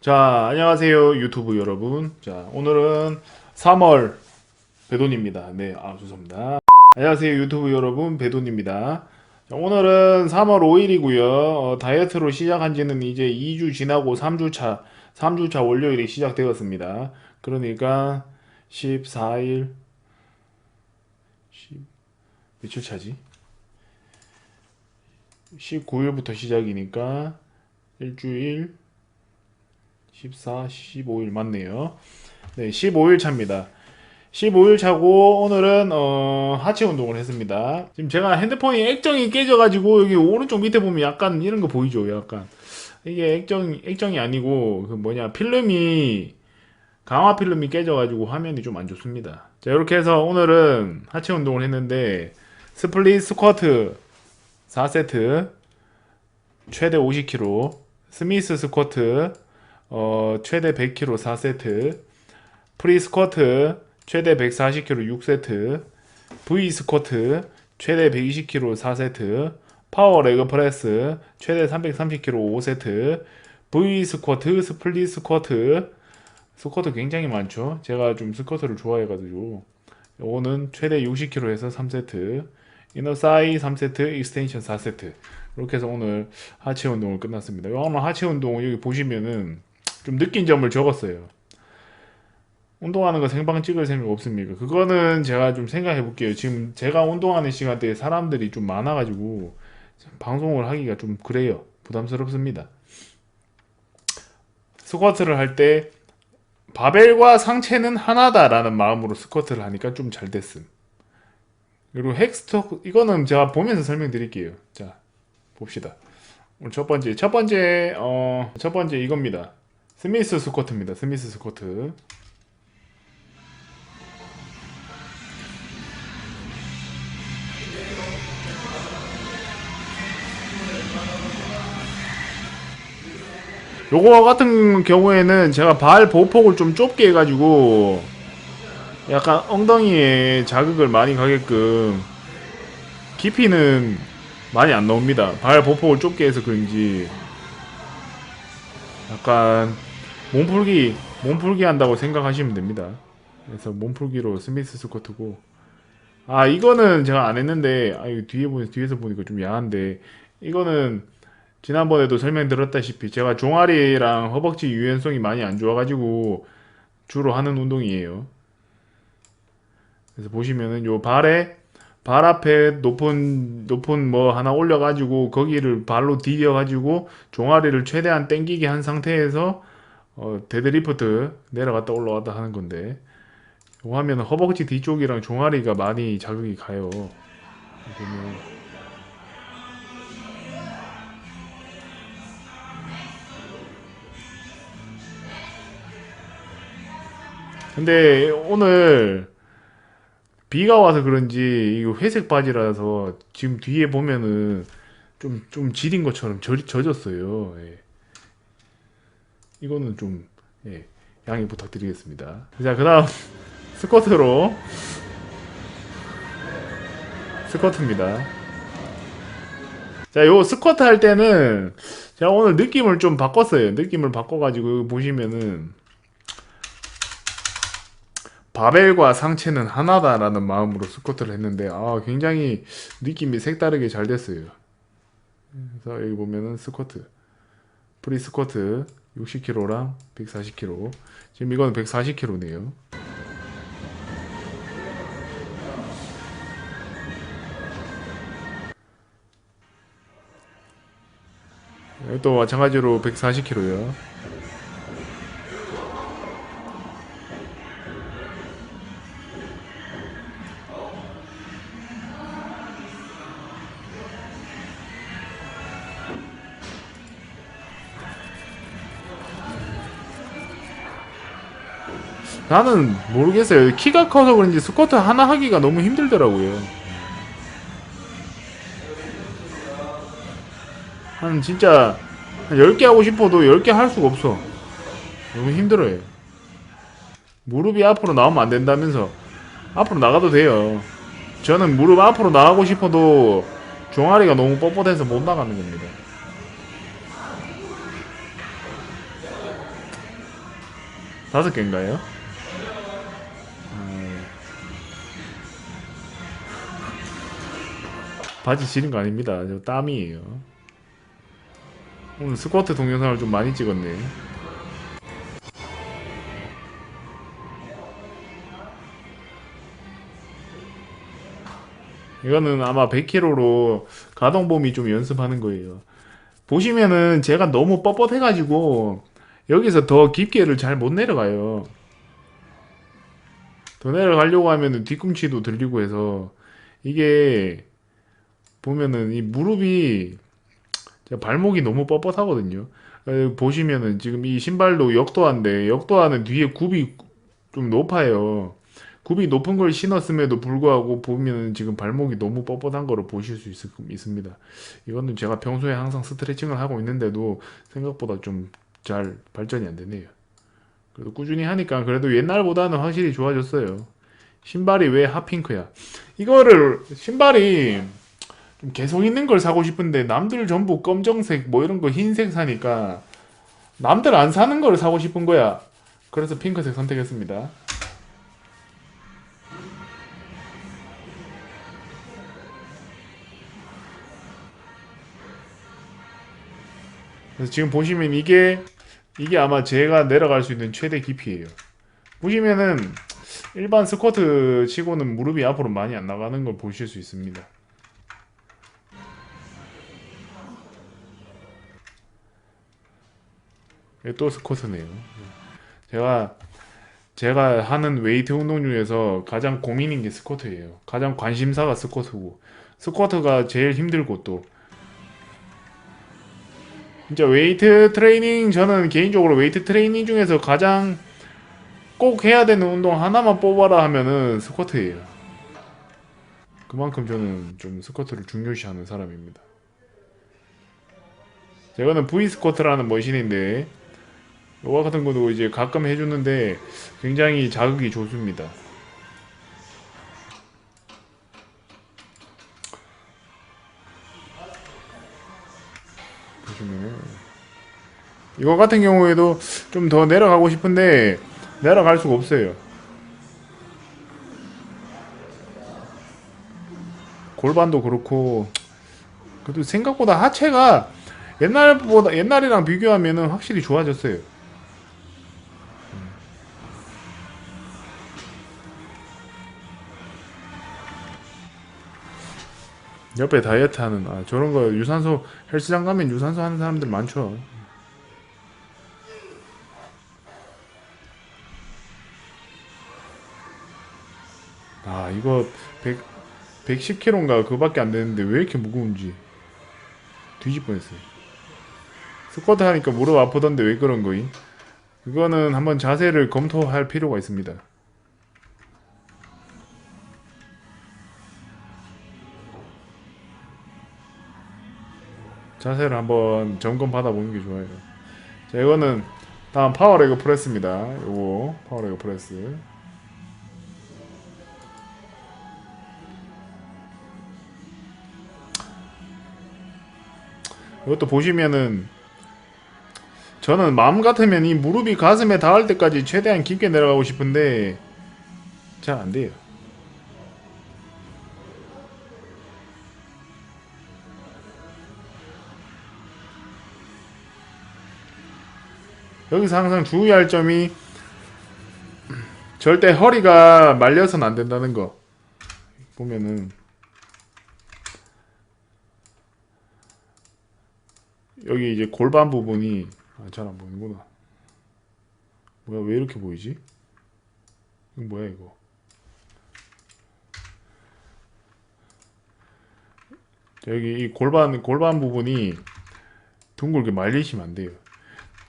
자, 안녕하세요, 유튜브 여러분. 자, 오늘은 3월 배돈입니다. 네, 아, 죄송합니다. 안녕하세요, 유튜브 여러분. 배돈입니다. 자, 오늘은 3월 5일이고요. 어, 다이어트로 시작한 지는 이제 2주 지나고 3주 차, 3주 차 월요일이 시작되었습니다. 그러니까 14일, 10, 며칠 차지? 19일부터 시작이니까 일주일 14, 15일 맞네요. 네, 15일 차입니다. 15일 차고 오늘은 어, 하체 운동을 했습니다. 지금 제가 핸드폰이 액정이 깨져가지고 여기 오른쪽 밑에 보면 약간 이런 거 보이죠? 약간 이게 액정 액정이 아니고 그 뭐냐 필름이 강화 필름이 깨져가지고 화면이 좀 안 좋습니다. 자 이렇게 해서 오늘은 하체 운동을 했는데 스플릿 스쿼트 4세트 최대 50kg 스미스 스쿼트 어, 최대 100kg 4세트, 프리 스쿼트 최대 140kg 6세트, V 스쿼트 최대 120kg 4세트, 파워 레그 프레스 최대 330kg 5세트, V 스쿼트, 스플릿 스쿼트, 스쿼트 굉장히 많죠. 제가 좀 스쿼트를 좋아해 가지고. 요거는 최대 60kg에서 3세트, 이너 사이 3세트, 익스텐션 4세트. 이렇게 해서 오늘 하체 운동을 끝났습니다. 오늘 하체 운동 여기 보시면은 좀 느낀 점을 적었어요. 운동하는 거 생방 찍을 생각 없습니까? 그거는 제가 좀 생각해 볼게요. 지금 제가 운동하는 시간대에 사람들이 좀 많아가지고 방송을 하기가 좀 그래요. 부담스럽습니다. 스쿼트를 할 때 바벨과 상체는 하나다라는 마음으로 스쿼트를 하니까 좀 잘 됐음. 그리고 헥스터 이거는 제가 보면서 설명드릴게요. 자 봅시다. 오늘 첫 번째 첫 번째 어 첫 번째 이겁니다. 스미스 스쿼트입니다. 스미스 스쿼트. 요거 같은 경우에는 제가 발 보폭을 좀 좁게 해가지고 약간 엉덩이에 자극을 많이 가게끔 깊이는 많이 안 나옵니다. 발 보폭을 좁게 해서 그런지 약간 몸풀기 몸풀기 한다고 생각하시면 됩니다. 그래서 몸풀기로 스미스 스쿼트고 아 이거는 제가 안 했는데 아 이거 뒤에 보 뒤에서 보니까 좀 야한데 이거는 지난번에도 설명드렸다시피 제가 종아리랑 허벅지 유연성이 많이 안 좋아가지고 주로 하는 운동이에요. 그래서 보시면은 요 발에 발 앞에 높은 높은 뭐 하나 올려가지고 거기를 발로 디뎌가지고 종아리를 최대한 당기게 한 상태에서 어, 데드리프트 내려갔다 올라왔다 하는 건데 이거 하면 허벅지 뒤쪽이랑 종아리가 많이 자극이 가요. 보면 근데 오늘 비가 와서 그런지 이거 회색 바지라서 지금 뒤에 보면은 좀 좀 지린 것처럼 젖, 젖었어요. 예. 이거는 좀 예, 양해 부탁드리겠습니다. 자, 그 다음 스쿼트로 스쿼트입니다. 자, 요 스쿼트 할 때는 제가 오늘 느낌을 좀 바꿨어요. 느낌을 바꿔 가지고 보시면은 바벨과 상체는 하나다라는 마음으로 스쿼트를 했는데 아 굉장히 느낌이 색다르게 잘 됐어요. 그래서 여기 보면은 스쿼트 프리 스쿼트 60kg랑 140kg 지금 이거는 140kg네요. 또 마찬가지로 140kg요. 나는 모르겠어요. 키가 커서 그런지 스쿼트 하나 하기가 너무 힘들더라고요. 한 진짜 10개 하고 싶어도 10개 할 수가 없어. 너무 힘들어요. 무릎이 앞으로 나오면 안 된다면서 앞으로 나가도 돼요. 저는 무릎 앞으로 나가고 싶어도 종아리가 너무 뻣뻣해서 못 나가는 겁니다. 다섯 개인가요? 바지 지린 거 아닙니다. 저 땀이에요. 오늘 스쿼트 동영상을 좀 많이 찍었네. 이거는 아마 100kg로 가동범위 좀 연습하는 거예요. 보시면은 제가 너무 뻣뻣해가지고 여기서 더 깊게를 잘 못 내려가요. 더 내려가려고 하면은 뒤꿈치도 들리고 해서 이게 보면은 이 무릎이 발목이 너무 뻣뻣하거든요. 에, 보시면은 지금 이 신발도 역도화인데 역도화는 뒤에 굽이 좀 높아요. 굽이 높은 걸 신었음에도 불구하고 보면은 지금 발목이 너무 뻣뻣한 거를 보실 수 있, 있습니다. 이거는 제가 평소에 항상 스트레칭을 하고 있는데도 생각보다 좀 잘 발전이 안 되네요. 그래도 꾸준히 하니까 그래도 옛날보다는 확실히 좋아졌어요. 신발이 왜 핫핑크야? 이거를 신발이 좀 개성 있는 걸 사고 싶은데 남들 전부 검정색 뭐 이런 거 흰색 사니까 남들 안 사는 걸 사고 싶은 거야. 그래서 핑크색 선택했습니다. 그래서 지금 보시면 이게 이게 아마 제가 내려갈 수 있는 최대 깊이에요. 보시면은 일반 스쿼트 치고는 무릎이 앞으로 많이 안 나가는 걸 보실 수 있습니다. 또 스쿼트네요. 제가 제가 하는 웨이트 운동 중에서 가장 고민인 게 스쿼트예요. 가장 관심사가 스쿼트고 스쿼트가 제일 힘들고 또 진짜 웨이트 트레이닝 저는 개인적으로 웨이트 트레이닝 중에서 가장 꼭 해야 되는 운동 하나만 뽑아라 하면은 스쿼트예요. 그만큼 저는 좀 스쿼트를 중요시하는 사람입니다. 제가는 V 스쿼트라는 머신인데 요거 같은 것도 이제 가끔 해주는데 굉장히 자극이 좋습니다. 이거 같은 경우에도 좀 더 내려가고 싶은데 내려갈 수가 없어요. 골반도 그렇고 그래도 생각보다 하체가 옛날보다 옛날이랑 비교하면은 확실히 좋아졌어요. 옆에 다이어트 하는 아 저런 거 유산소 헬스장 가면 유산소 하는 사람들 많죠. 아 이거 100 110kg인가 그밖에 안 되는데 왜 이렇게 무거운지 뒤집 뻔했어요. 스쿼트 하니까 무릎 아프던데 왜 그런 거임? 그거는 한번 자세를 검토할 필요가 있습니다. 자세를 한번 점검 받아보는 게 좋아요. 자, 이거는 다음 파워레그 프레스입니다. 요거 파워레그 프레스. 이것도 보시면은 저는 마음 같으면 이 무릎이 가슴에 닿을 때까지 최대한 깊게 내려가고 싶은데 잘 안 돼요. 여기서 항상 주의할 점이 절대 허리가 말려서는 안 된다는 거. 보면은 여기 이제 골반 부분이 아, 잘안 보이는구나. 뭐야 왜 이렇게 보이지? 이거 뭐야 이거? 여기 이 골반 골반 부분이 둥글게 말리시면 안 돼요.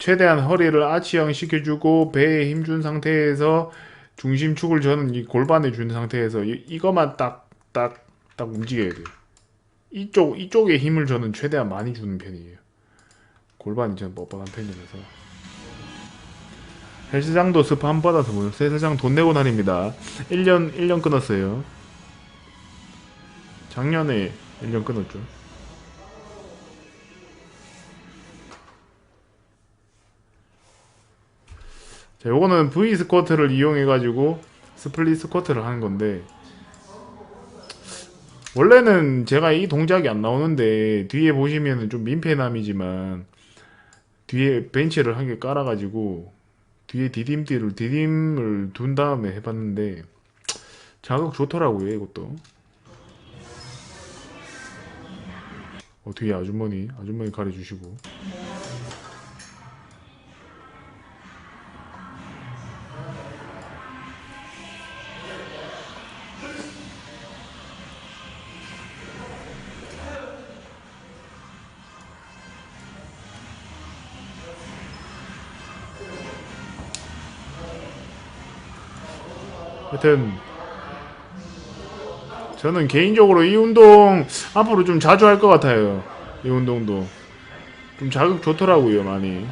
최대한 허리를 아치형 시켜주고 배에 힘 준 상태에서 중심축을 저는 이 골반에 준 상태에서 이, 이거만 딱 딱 딱 움직여야 돼요. 이쪽 이쪽에 힘을 저는 최대한 많이 주는 편이에요. 골반이 저는 뻣뻣한 편이라서 헬스장도 스파 받아서 뭐요? 헬스장 돈 내고 다닙니다. 1년 1년 끊었어요. 작년에 1년 끊었죠. 자, 요거는 V 스쿼트를 이용해 가지고 스플릿 스쿼트를 하는 건데 원래는 제가 이 동작이 안 나오는데 뒤에 보시면은 좀 민폐남이지만 뒤에 벤치를 한 개 깔아 가지고 뒤에 디딤띠를 디딤을 둔 다음에 해봤는데 자극 좋더라고요 이것도. 어, 뒤에 아주머니 아주머니 가려주시고 하여튼 저는 개인적으로 이 운동 앞으로 좀 자주 할 것 같아요. 이 운동도 좀 자극 좋더라고요 많이.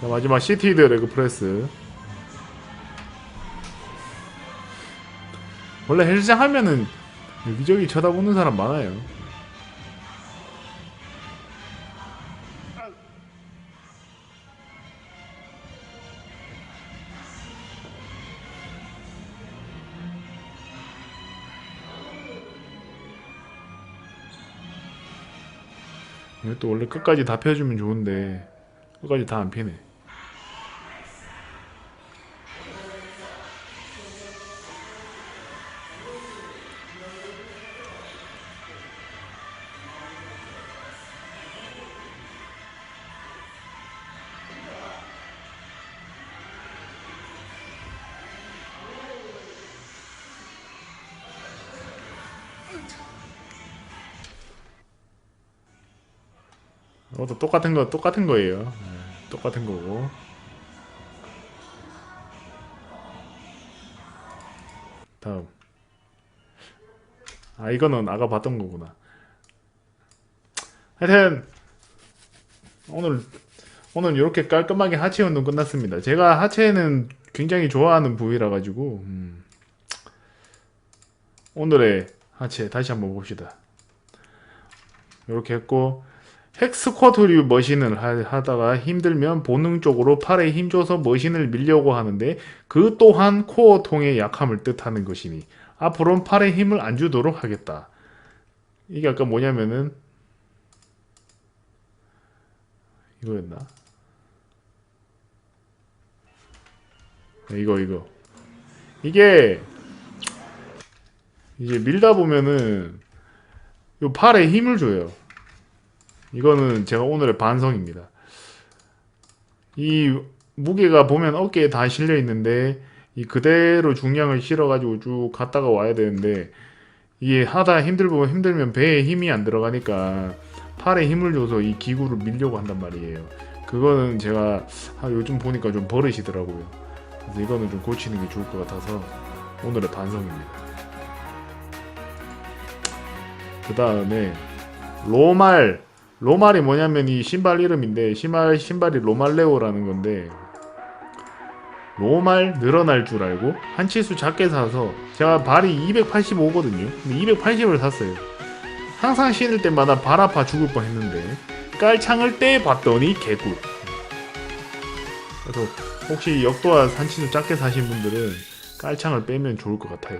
자 마지막 시티드 레그 프레스. 원래 헬스장 하면은 여기저기 쳐다보는 사람 많아요. 이것도 원래 끝까지 다 펴주면 좋은데 끝까지 다 안 피네. 이것도 똑같은 거 똑같은 거예요. 네, 똑같은 거고. 다음. 아 이거는 아까 봤던 거구나. 하여튼 오늘 오늘 이렇게 깔끔하게 하체 운동 끝났습니다. 제가 하체는 굉장히 좋아하는 부위라 가지고 음. 오늘의 하체 다시 한번 봅시다. 이렇게 했고 헥스쿼트류 머신을 하- 하다가 힘들면 본능 쪽으로 팔에 힘줘서 머신을 밀려고 하는데 그 또한 코어 통의 약함을 뜻하는 것이니 앞으로는 팔에 힘을 안 주도록 하겠다. 이게 아까 뭐냐면은 이거였나? 네, 이거 이거 이게 이제 밀다 보면은 요 팔에 힘을 줘요. 이거는 제가 오늘의 반성입니다. 이 무게가 보면 어깨에 다 실려 있는데 이 그대로 중량을 실어가지고 쭉 갔다가 와야 되는데 이게 하다 힘들고 힘들면 배에 힘이 안 들어가니까 팔에 힘을 줘서 이 기구를 밀려고 한단 말이에요. 그거는 제가 아, 요즘 보니까 좀 버릇이더라고요. 그래서 이거는 좀 고치는 게 좋을 것 같아서 오늘의 반성입니다. 그 다음에 로말 로말이 뭐냐면 이 신발 이름인데 신발 신발이 로말레오라는 건데 로말 늘어날 줄 알고 한 치수 작게 사서 제가 발이 285거든요. 근데 280을 샀어요. 항상 신을 때마다 발 아파 죽을 뻔했는데 깔창을 떼 봤더니 개꿀. 그래서 혹시 역도와 한 치수 작게 사신 분들은 깔창을 빼면 좋을 것 같아요.